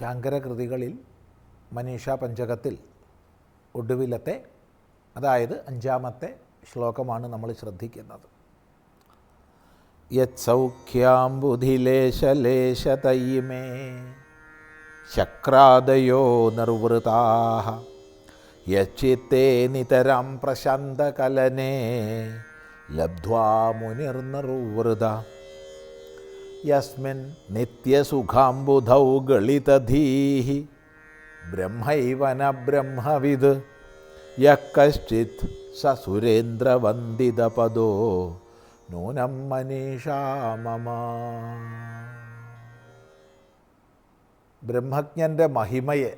ശാങ്കരകൃതികളിൽ മനീഷ പഞ്ചകത്തിൽ ഒടുവിലത്തെ അതായത് അഞ്ചാമത്തെ ശ്ലോകമാണ് നമ്മൾ ശ്രദ്ധിക്കുന്നത്. യത്സൗഖ്യാംബുധിലേശലേശതയിമേ ശക്രാദയോ നിർവൃതാ യച്ചിത്തേ നിതരം പ്രശാന്തകലനേ ലബ്ധ്വാ മുനിർനിർവൃത യസ്മിൻ നിത്യസുഖാംബുധൗ ഗളിതധീഹി. ബ്രഹ്മൈവന ബ്രഹ്മവിദ് യഃ കശ്ചിത് സ സുരേന്ദ്രവന്ദിതപദോ നൂനം മനീഷാ മമ ബ്രഹ്മജ്ഞന്റെ മഹിമയെ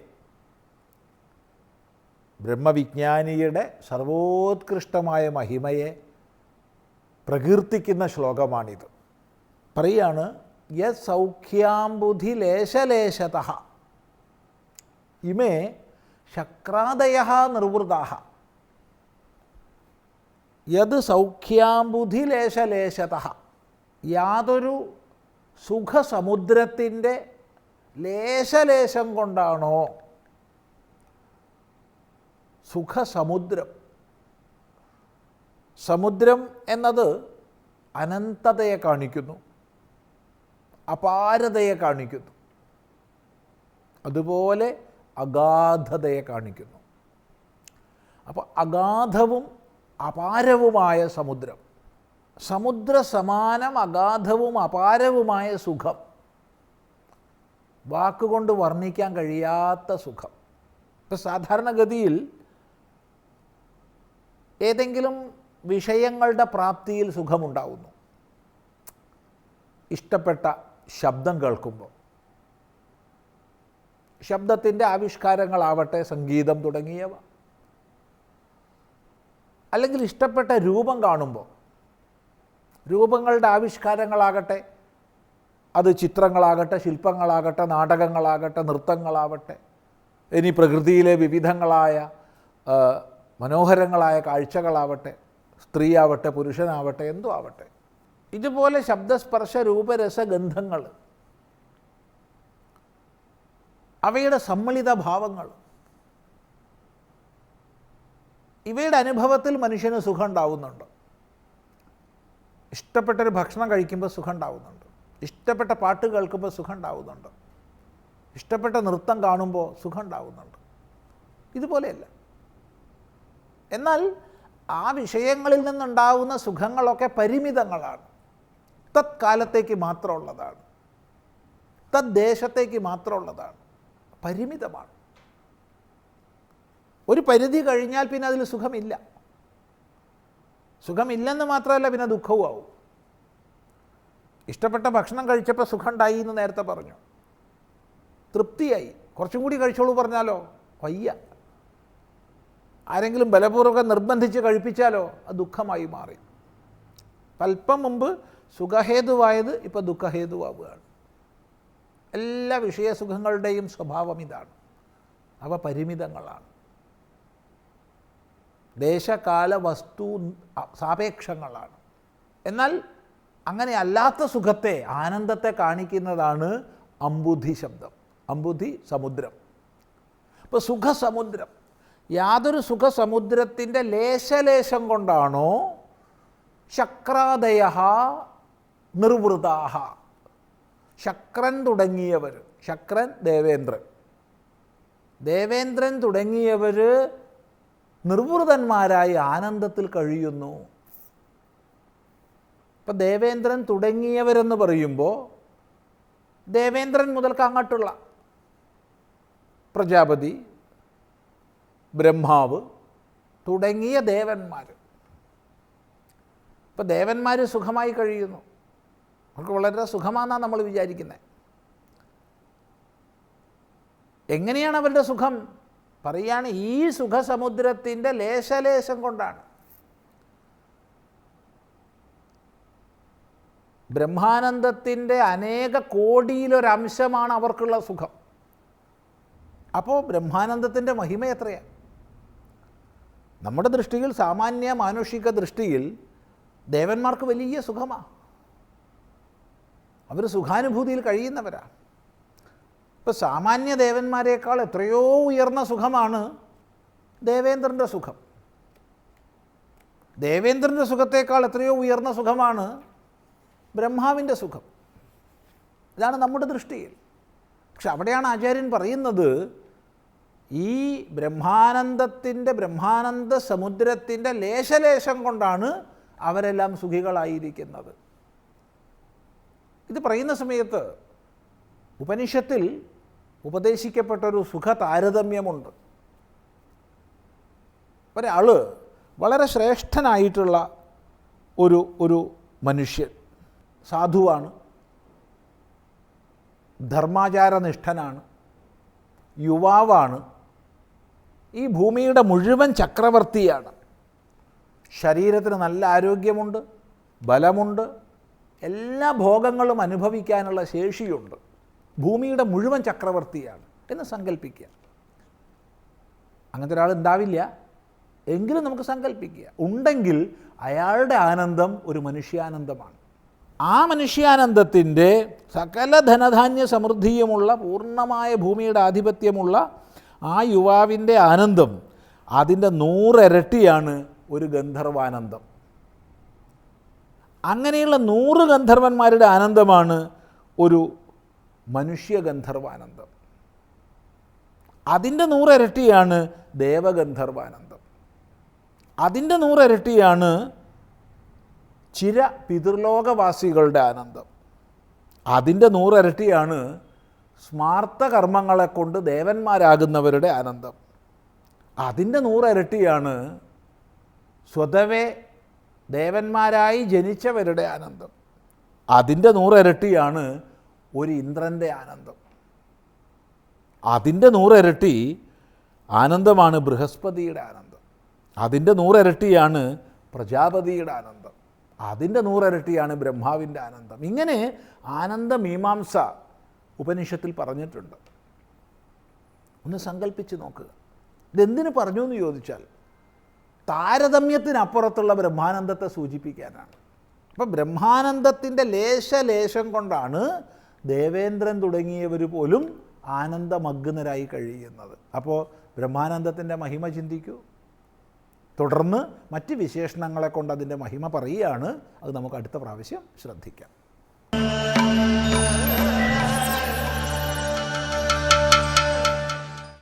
ബ്രഹ്മവിജ്ഞാനിയുടെ സർവോത്കൃഷ്ടമായ മഹിമയെ പ്രകീർത്തിക്കുന്ന ശ്ലോകമാണിത്. പറയാണ് യത് സൗഖ്യാംബുധി ലേശലേശത ഇമേ ശക്രാദയ നിർവൃതാ. യത് സൗഖ്യാംബുധി ലേശലേശത യാതൊരു സുഖസമുദ്രത്തിന്റെ ലേശലേശം കൊണ്ടാണോ? സുഖസമുദ്രം. സമുദ്രം എന്നത് അനന്തതയെ കാണിക്കുന്നു. അപാരതയെ കാണിക്കുന്നു. അതുപോലെ അഗാധതയെ കാണിക്കുന്നു. അപ്പോൾ അഗാധവും അപാരവുമായ സമുദ്രം സമുദ്ര സമാനം അഗാധവും അപാരവുമായ സുഖം വാക്കുകൊണ്ട് വർണിക്കാൻ കഴിയാത്ത സുഖം. ഇപ്പം സാധാരണഗതിയിൽ ഏതെങ്കിലും വിഷയങ്ങളുടെ പ്രാപ്തിയിൽ സുഖമുണ്ടാവുന്നു. ഇഷ്ടപ്പെട്ട ശബ്ദം കേൾക്കുമ്പോൾ. ശബ്ദത്തിന്റെ ആവിഷ്കാരങ്ങളാവട്ടെ സംഗീതം തുടങ്ങിയവ. അല്ലെങ്കിൽ ഇഷ്ടപ്പെട്ട രൂപം കാണുമ്പോൾ. രൂപങ്ങളുടെ ആവിഷ്കാരങ്ങളാകട്ടെ അത് ചിത്രങ്ങളാകട്ടെ ശില്പങ്ങളാകട്ടെ നാടകങ്ങളാകട്ടെ നൃത്തങ്ങളാവട്ടെ ഇനി പ്രകൃതിയിലെ വിവിധങ്ങളായ മനോഹരങ്ങളായ കാഴ്ചകളാവട്ടെ സ്ത്രീയാവട്ടെ പുരുഷനാവട്ടെ എന്തോ ആവട്ടെ. ഇതുപോലെ ശബ്ദസ്പർശ രൂപരസ ഗന്ധങ്ങൾ അവയുടെ സമ്മിളിത ഭാവങ്ങൾ ഇവയുടെ അനുഭവത്തിൽ മനുഷ്യന് സുഖം ഉണ്ടാവുന്നുണ്ട് ഇഷ്ടപ്പെട്ടൊരു ഭക്ഷണം കഴിക്കുമ്പോൾ സുഖം ഉണ്ടാവുന്നുണ്ട് ഇഷ്ടപ്പെട്ട പാട്ട് കേൾക്കുമ്പോൾ സുഖം ഉണ്ടാവുന്നുണ്ട് ഇഷ്ടപ്പെട്ട നൃത്തം കാണുമ്പോൾ സുഖം ഉണ്ടാവുന്നുണ്ട് ഇതുപോലെയല്ല. എന്നാൽ ആ വിഷയങ്ങളിൽ നിന്നുണ്ടാവുന്ന സുഖങ്ങളൊക്കെ പരിമിതങ്ങളാണ്. തത്കാലത്തേക്ക് മാത്രമുള്ളതാണ്. തദ്ദേശത്തേക്ക് മാത്രമുള്ളതാണ്. പരിമിതമാണ്. ഒരു പരിധി കഴിഞ്ഞാൽ പിന്നെ അതിൽ സുഖമില്ല. സുഖമില്ലെന്ന് മാത്രമല്ല പിന്നെ ദുഃഖവും ആവും. ഇഷ്ടപ്പെട്ട ഭക്ഷണം കഴിച്ചപ്പോൾ സുഖമുണ്ടായി എന്ന് നേരത്തെ പറഞ്ഞു. തൃപ്തിയായി. കുറച്ചും കൂടി കഴിച്ചോളൂ പറഞ്ഞാലോ? വയ്യ. ആരെങ്കിലും ബലപൂർവം നിർബന്ധിച്ച് കഴിപ്പിച്ചാലോ? അത് ദുഃഖമായി മാറി. അല്പം മുമ്പ് സുഖഹേതുവായത് ഇപ്പോൾ ദുഃഖഹേതുവാവുകയാണ്. എല്ലാ വിഷയസുഖങ്ങളുടെയും സ്വഭാവം ഇതാണ്. അവ പരിമിതങ്ങളാണ്. ദേശകാല വസ്തു സാപേക്ഷങ്ങളാണ്. എന്നാൽ അങ്ങനെ അല്ലാത്ത സുഖത്തെ ആനന്ദത്തെ കാണിക്കുന്നതാണ് അമ്പുധി ശബ്ദം. അമ്പുധി സമുദ്രം. ഇപ്പോൾ സുഖസമുദ്രം. യാതൊരു സുഖസമുദ്രത്തിന്റെ ലേശലേശം കൊണ്ടാണോ ശക്രാദയ നിർവൃതാഹ. ശക്രൻ തുടങ്ങിയവർ ശക്രൻ ദേവേന്ദ്രൻ. ദേവേന്ദ്രൻ തുടങ്ങിയവർ നിർവൃതന്മാരായി ആനന്ദത്തിൽ കഴിയുന്നു. ഇപ്പം ദേവേന്ദ്രൻ തുടങ്ങിയവരെന്ന് പറയുമ്പോൾ ദേവേന്ദ്രൻ മുതൽക്ക് അങ്ങോട്ടുള്ള പ്രജാപതി ബ്രഹ്മാവ് തുടങ്ങിയ ദേവന്മാർ. ഇപ്പം ദേവന്മാർ സുഖമായി കഴിയുന്നു. അവർക്ക് വളരെ സുഖമാണെന്നാണ് നമ്മൾ വിചാരിക്കുന്നത് എങ്ങനെയാണ് അവരുടെ സുഖം? പറയാണ് ഈ സുഖസമുദ്രത്തിന്റെ ലേശലേശം കൊണ്ടാണ്. ബ്രഹ്മാനന്ദത്തിന്റെ അനേക കോടിയിലൊരംശമാണ് അവർക്കുള്ള സുഖം. അപ്പോൾ ബ്രഹ്മാനന്ദത്തിന്റെ മഹിമ എത്രയാണ് നമ്മുടെ ദൃഷ്ടിയിൽ സാമാന്യ മാനുഷിക ദൃഷ്ടിയിൽ ദേവന്മാർക്ക് വലിയ സുഖമാണ് അവർ സുഖാനുഭൂതിയിൽ കഴിയുന്നവരാണ് ഇപ്പോൾ സാമാന്യ ദേവന്മാരെക്കാൾ എത്രയോ ഉയർന്ന സുഖമാണ് ദേവേന്ദ്രന്റെ സുഖം. ദേവേന്ദ്രന്റെ സുഖത്തേക്കാൾ എത്രയോ ഉയർന്ന സുഖമാണ് ബ്രഹ്മാവിന്റെ സുഖം. ഇതാണ് നമ്മുടെ ദൃഷ്ടിയിൽ. പക്ഷെ അവിടെയാണ് ആചാര്യൻ പറയുന്നത് ഈ ബ്രഹ്മാനന്ദത്തിന്റെ ബ്രഹ്മാനന്ദ സമുദ്രത്തിന്റെ ലേശലേശം കൊണ്ടാണ് അവരെല്ലാം സുഖികളായിരിക്കുന്നത്. ഇത് പറയുന്ന സമയത്ത് ഉപനിഷത്തിൽ ഉപദേശിക്കപ്പെട്ടൊരു സുഖ താരതമ്യമുണ്ട് ഒരാൾ വളരെ ശ്രേഷ്ഠനായിട്ടുള്ള ഒരു ഒരു മനുഷ്യൻ സാധുവാണ് ധർമാചാരനിഷ്ഠനാണ് യുവാവാണ് ഈ ഭൂമിയുടെ മുഴുവൻ ചക്രവർത്തിയാണ്. ശരീരത്തിന് നല്ല ആരോഗ്യമുണ്ട് ബലമുണ്ട് എല്ലാ ഭോഗങ്ങളും അനുഭവിക്കാനുള്ള ശേഷിയുണ്ട്. ഭൂമിയുടെ മുഴുവൻ ചക്രവർത്തിയാണ് എന്ന് സങ്കല്പിക്കുക അങ്ങനത്തെ ഒരാൾ ഉണ്ടാവില്ല. എങ്കിലും നമുക്ക് സങ്കല്പിക്കുക ഉണ്ടെങ്കിൽ അയാളുടെ ആനന്ദം ഒരു മനുഷ്യാനന്ദമാണ്. ആ മനുഷ്യാനന്ദത്തിന്റെ സകല ധനധാന്യ സമൃദ്ധിയുമുള്ള പൂർണമായ ഭൂമിയുടെ ആധിപത്യമുള്ള ആ യുവാവിന്റെ ആനന്ദം അതിന്റെ നൂറിരട്ടിയാണ് ഒരു ഗന്ധർവാനന്ദം. അങ്ങനെയുള്ള നൂറ് ഗന്ധർവന്മാരുടെ ആനന്ദമാണ് ഒരു മനുഷ്യ ഗന്ധർവാനന്ദം. അതിന്റെ നൂറരട്ടിയാണ് ദേവഗന്ധർവാനന്ദം. അതിന്റെ നൂറരട്ടിയാണ് ചിര പിതൃലോകവാസികളുടെ ആനന്ദം. അതിന്റെ നൂറരട്ടിയാണ് സ്മാർത്ഥ കർമ്മങ്ങളെ കൊണ്ട് ദേവന്മാരാകുന്നവരുടെ ആനന്ദം. അതിന്റെ നൂറരട്ടിയാണ് സ്വതവേ ദേവന്മാരായി ജനിച്ചവരുടെ ആനന്ദം. അതിന്റെ നൂറിരട്ടിയാണ് ഒരു ഇന്ദ്രന്റെ ആനന്ദം. അതിന്റെ നൂറിരട്ടി ആനന്ദമാണ് ബൃഹസ്പതിയുടെ ആനന്ദം. അതിന്റെ നൂറിരട്ടിയാണ് പ്രജാപതിയുടെ ആനന്ദം. അതിന്റെ നൂറിരട്ടിയാണ് ബ്രഹ്മാവിന്റെ ആനന്ദം. ഇങ്ങനെ ആനന്ദമീമാംസ ഉപനിഷത്തിൽ പറഞ്ഞിട്ടുണ്ട്. ഒന്ന് സങ്കല്പിച്ച് നോക്കുക. ഇതെന്തിനു പറഞ്ഞു എന്ന് ചോദിച്ചാൽ താരതമ്യത്തിനപ്പുറത്തുള്ള ബ്രഹ്മാനന്ദത്തെ സൂചിപ്പിക്കാനാണ്. അപ്പം ബ്രഹ്മാനന്ദത്തിന്റെ ലേശലേശം കൊണ്ടാണ് ദേവേന്ദ്രൻ തുടങ്ങിയവർ പോലും ആനന്ദമഗ്നരായി കഴിയുന്നത്. അപ്പോൾ ബ്രഹ്മാനന്ദത്തിന്റെ മഹിമ ചിന്തിക്കൂ. തുടർന്ന് മറ്റ് വിശേഷണങ്ങളെ കൊണ്ട് അതിന്റെ മഹിമ പറയുകയാണ്. അത് നമുക്ക് അടുത്ത പ്രാവശ്യം ശ്രദ്ധിക്കാം.